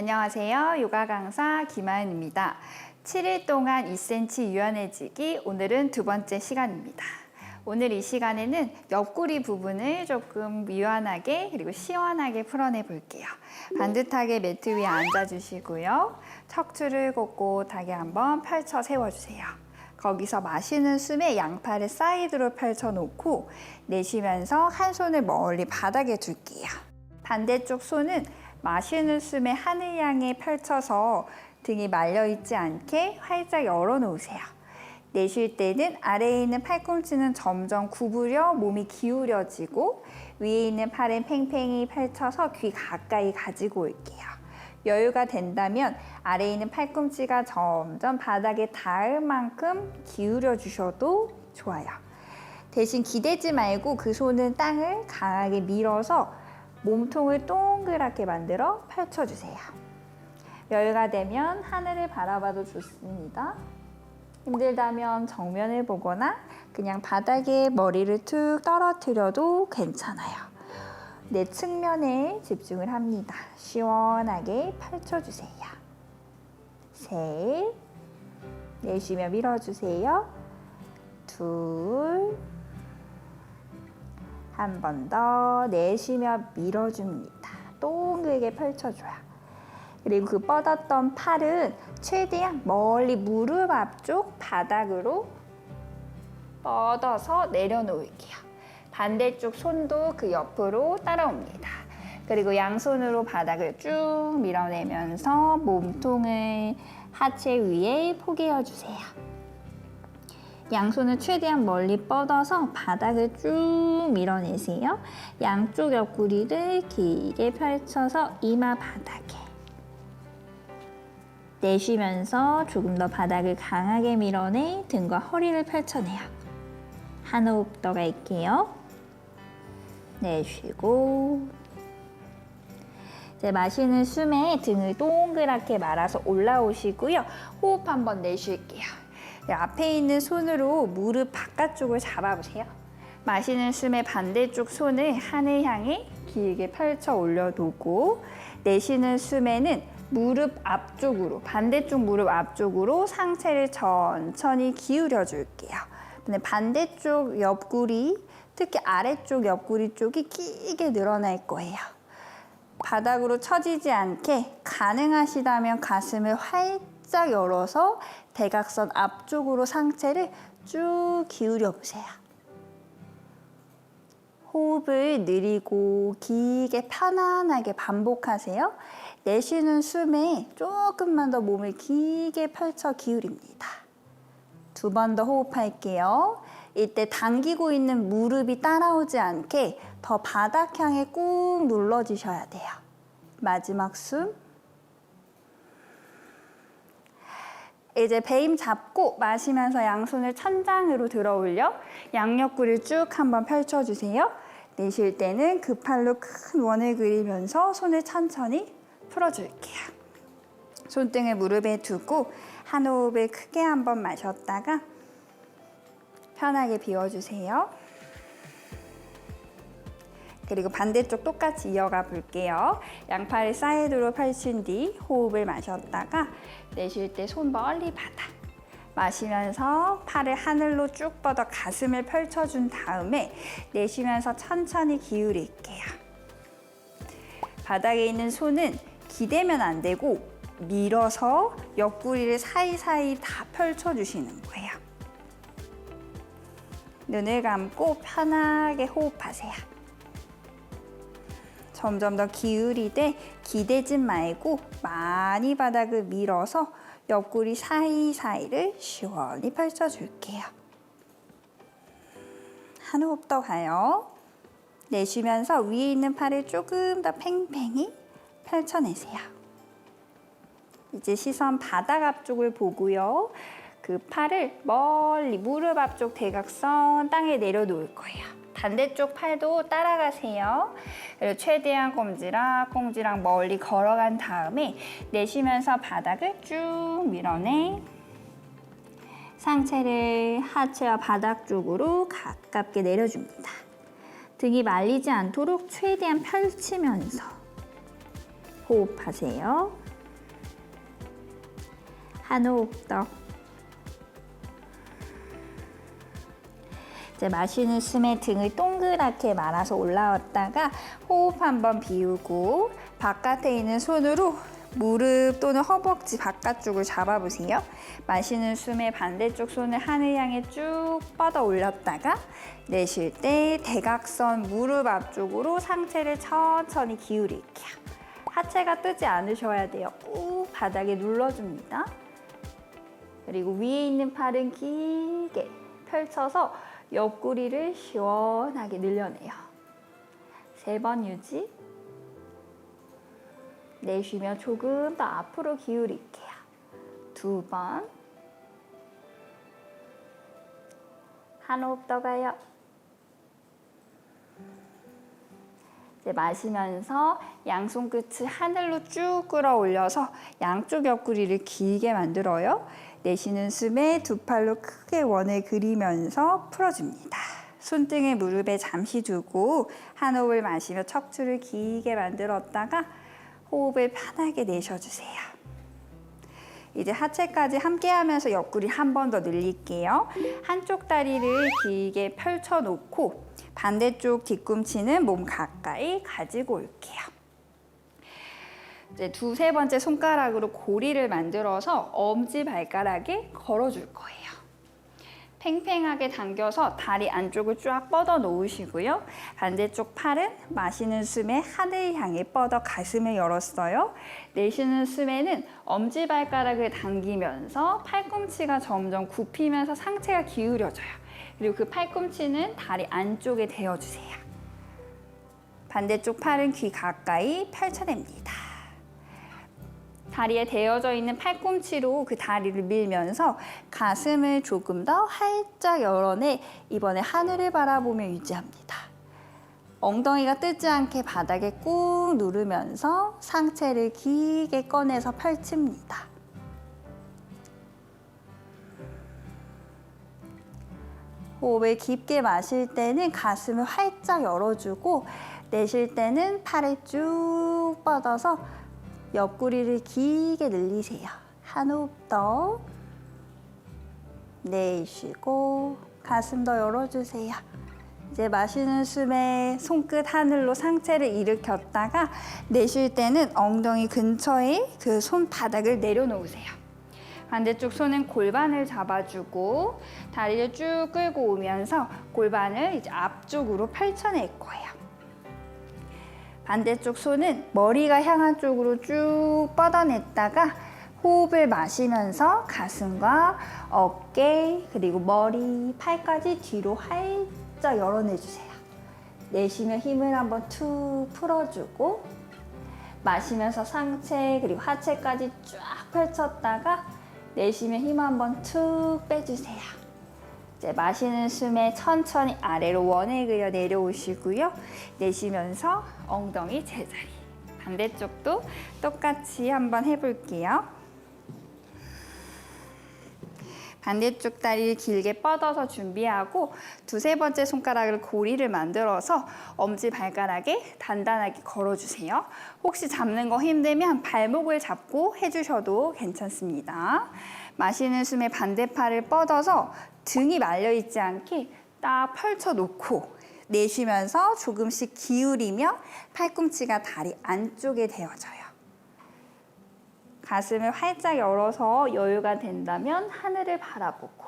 안녕하세요. 요가 강사 김아연입니다. 7일 동안 2cm 유연해지기 오늘은 두 번째 시간입니다. 오늘 이 시간에는 옆구리 부분을 조금 유연하게 그리고 시원하게 풀어내 볼게요. 반듯하게 매트 위에 앉아 주시고요. 척추를 꼿꼿하게 한번 펼쳐 세워 주세요. 거기서 마시는 숨에 양팔을 사이드로 펼쳐 놓고 내쉬면서 한 손을 멀리 바닥에 둘게요. 반대쪽 손은 마시는 숨에 하늘 향해 펼쳐서 등이 말려 있지 않게 활짝 열어 놓으세요. 내쉴 때는 아래에 있는 팔꿈치는 점점 구부려 몸이 기울여지고 위에 있는 팔은 팽팽히 펼쳐서 귀 가까이 가지고 올게요. 여유가 된다면 아래에 있는 팔꿈치가 점점 바닥에 닿을 만큼 기울여 주셔도 좋아요. 대신 기대지 말고 그 손은 땅을 강하게 밀어서 몸통을 동그랗게 만들어 펼쳐주세요. 여유가 되면 하늘을 바라봐도 좋습니다. 힘들다면 정면을 보거나 그냥 바닥에 머리를 툭 떨어뜨려도 괜찮아요. 내 측면에 집중을 합니다. 시원하게 펼쳐주세요. 셋, 내쉬며 밀어주세요. 둘, 한 번 더 내쉬며 밀어줍니다. 동그랗게 펼쳐줘요. 그리고 그 뻗었던 팔은 최대한 멀리 무릎 앞쪽 바닥으로 뻗어서 내려놓을게요. 반대쪽 손도 그 옆으로 따라옵니다. 그리고 양손으로 바닥을 쭉 밀어내면서 몸통을 하체 위에 포개어 주세요. 양손을 최대한 멀리 뻗어서 바닥을 쭉 밀어내세요. 양쪽 옆구리를 길게 펼쳐서 이마 바닥에 내쉬면서 조금 더 바닥을 강하게 밀어내 등과 허리를 펼쳐내요. 한 호흡 더 갈게요. 내쉬고 이제 마시는 숨에 등을 동그랗게 말아서 올라오시고요. 호흡 한번 내쉴게요. 네, 앞에 있는 손으로 무릎 바깥쪽을 잡아보세요. 마시는 숨에 반대쪽 손을 하늘 향해 길게 펼쳐 올려두고 내쉬는 숨에는 무릎 앞쪽으로 반대쪽 무릎 앞쪽으로 상체를 천천히 기울여 줄게요. 반대쪽 옆구리 특히 아래쪽 옆구리 쪽이 길게 늘어날 거예요. 바닥으로 처지지 않게 가능하시다면 가슴을 활짝 열어서 대각선 앞쪽으로 상체를 쭉 기울여 보세요. 호흡을 느리고 길게 편안하게 반복하세요. 내쉬는 숨에 조금만 더 몸을 길게 펼쳐 기울입니다. 두 번 더 호흡할게요. 이때 당기고 있는 무릎이 따라오지 않게 더 바닥 향해 꾹 눌러주셔야 돼요. 마지막 숨. 이제 배임 잡고 마시면서 양손을 천장으로 들어 올려 양옆구리를 쭉 한번 펼쳐주세요. 내쉴 때는 그 팔로 큰 원을 그리면서 손을 천천히 풀어줄게요. 손등을 무릎에 두고 한 호흡을 크게 한번 마셨다가 편하게 비워주세요. 그리고 반대쪽 똑같이 이어가 볼게요. 양팔을 사이드로 펼친 뒤 호흡을 마셨다가 내쉴 때 손 멀리 바닥. 마시면서 팔을 하늘로 쭉 뻗어 가슴을 펼쳐준 다음에 내쉬면서 천천히 기울일게요. 바닥에 있는 손은 기대면 안 되고 밀어서 옆구리를 사이사이 다 펼쳐주시는 거예요. 눈을 감고 편하게 호흡하세요. 점점 더 기울이되 기대지 말고 많이 바닥을 밀어서 옆구리 사이사이를 시원히 펼쳐줄게요. 한 호흡 더 가요. 내쉬면서 위에 있는 팔을 조금 더 팽팽히 펼쳐내세요. 이제 시선 바닥 앞쪽을 보고요. 그 팔을 멀리 무릎 앞쪽 대각선 땅에 내려놓을 거예요. 반대쪽 팔도 따라가세요. 그리고 최대한 꼼지락 꼼지락 멀리 걸어간 다음에 내쉬면서 바닥을 쭉 밀어내 상체를 하체와 바닥 쪽으로 가깝게 내려줍니다. 등이 말리지 않도록 최대한 펼치면서 호흡하세요. 한 호흡 더. 이제 마시는 숨에 등을 동그랗게 말아서 올라왔다가 호흡 한번 비우고 바깥에 있는 손으로 무릎 또는 허벅지 바깥쪽을 잡아보세요. 마시는 숨에 반대쪽 손을 하늘 향해 쭉 뻗어 올렸다가 내쉴 때 대각선 무릎 앞쪽으로 상체를 천천히 기울일게요. 하체가 뜨지 않으셔야 돼요. 꾹 바닥에 눌러줍니다. 그리고 위에 있는 팔은 길게 펼쳐서 옆구리를 시원하게 늘려내요. 세 번 유지. 내쉬며 조금 더 앞으로 기울일게요. 두 번. 한 호흡 더 가요. 이제 마시면서 양손 끝을 하늘로 쭉 끌어올려서 양쪽 옆구리를 길게 만들어요. 내쉬는 숨에 두 팔로 크게 원을 그리면서 풀어줍니다. 손등을 무릎에 잠시 두고 한 호흡을 마시며 척추를 길게 만들었다가 호흡을 편하게 내쉬어주세요. 이제 하체까지 함께 하면서 옆구리 한 번 더 늘릴게요. 한쪽 다리를 길게 펼쳐놓고 반대쪽 뒤꿈치는 몸 가까이 가지고 올게요. 이제 두세 번째 손가락으로 고리를 만들어서 엄지 발가락에 걸어줄 거예요. 팽팽하게 당겨서 다리 안쪽을 쫙 뻗어 놓으시고요. 반대쪽 팔은 마시는 숨에 하늘 향해 뻗어 가슴을 열었어요. 내쉬는 숨에는 엄지 발가락을 당기면서 팔꿈치가 점점 굽히면서 상체가 기울여져요. 그리고 그 팔꿈치는 다리 안쪽에 대어주세요. 반대쪽 팔은 귀 가까이 펼쳐냅니다. 다리에 대어져 있는 팔꿈치로 그 다리를 밀면서 가슴을 조금 더 활짝 열어내 이번에 하늘을 바라보며 유지합니다. 엉덩이가 뜨지 않게 바닥에 꾹 누르면서 상체를 길게 꺼내서 펼칩니다. 호흡을 깊게 마실 때는 가슴을 활짝 열어주고 내쉴 때는 팔을 쭉 뻗어서 옆구리를 길게 늘리세요. 한 호흡 더. 내쉬고 가슴 더 열어주세요. 이제 마시는 숨에 손끝 하늘로 상체를 일으켰다가 내쉴 때는 엉덩이 근처에 그 손바닥을 내려놓으세요. 반대쪽 손은 골반을 잡아주고 다리를 쭉 끌고 오면서 골반을 이제 앞쪽으로 펼쳐낼 거예요. 반대쪽 손은 머리가 향한 쪽으로 쭉 뻗어냈다가 호흡을 마시면서 가슴과 어깨 그리고 머리, 팔까지 뒤로 활짝 열어내주세요. 내쉬며 힘을 한번 툭 풀어주고 마시면서 상체 그리고 하체까지 쫙 펼쳤다가 내쉬며 힘 한번 툭 빼주세요. 이제 마시는 숨에 천천히 아래로 원을 그려 내려오시고요. 내쉬면서 엉덩이 제자리. 반대쪽도 똑같이 한번 해볼게요. 반대쪽 다리를 길게 뻗어서 준비하고 두세 번째 손가락을 고리를 만들어서 엄지 발가락에 단단하게 걸어주세요. 혹시 잡는 거 힘들면 발목을 잡고 해주셔도 괜찮습니다. 마시는 숨에 반대팔을 뻗어서 등이 말려 있지 않게 딱 펼쳐 놓고 내쉬면서 조금씩 기울이며 팔꿈치가 다리 안쪽에 대어져요. 가슴을 활짝 열어서 여유가 된다면 하늘을 바라보고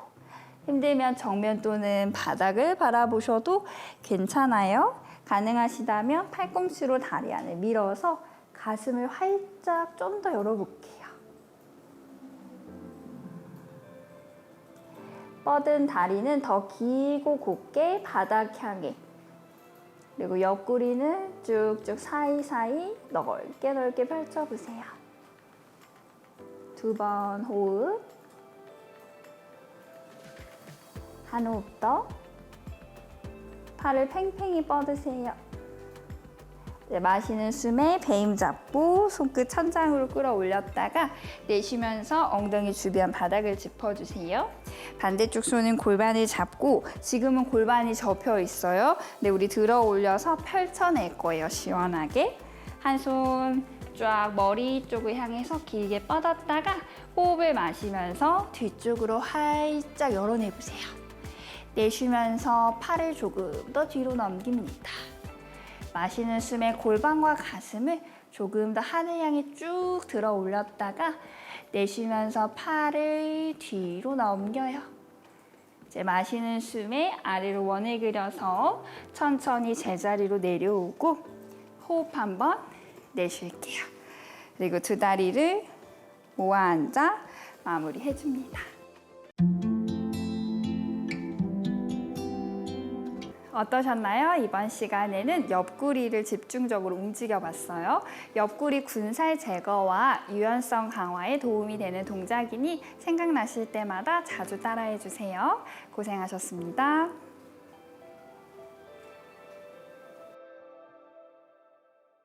힘들면 정면 또는 바닥을 바라보셔도 괜찮아요. 가능하시다면 팔꿈치로 다리 안을 밀어서 가슴을 활짝 좀 더 열어볼게요. 뻗은 다리는 더 길고 곱게 바닥 향해 그리고 옆구리는 쭉쭉 사이사이 넓게 넓게 펼쳐보세요. 두 번 호흡. 한 호흡 더. 팔을 팽팽히 뻗으세요. 네, 마시는 숨에 배임 잡고 손끝 천장으로 끌어올렸다가 내쉬면서 엉덩이 주변 바닥을 짚어주세요. 반대쪽 손은 골반을 잡고 지금은 골반이 접혀 있어요. 네, 우리 들어 올려서 펼쳐낼 거예요. 시원하게. 한 손 쫙 머리 쪽을 향해서 길게 뻗었다가 호흡을 마시면서 뒤쪽으로 활짝 열어내보세요. 내쉬면서 팔을 조금 더 뒤로 넘깁니다. 마시는 숨에 골반과 가슴을 조금 더 하늘 향해 쭉 들어 올렸다가 내쉬면서 팔을 뒤로 넘겨요. 이제 마시는 숨에 아래로 원을 그려서 천천히 제자리로 내려오고 호흡 한번 내쉴게요. 그리고 두 다리를 모아 앉아 마무리 해줍니다. 어떠셨나요? 이번 시간에는 옆구리를 집중적으로 움직여 봤어요. 옆구리 군살 제거와 유연성 강화에 도움이 되는 동작이니 생각나실 때마다 자주 따라해 주세요. 고생하셨습니다.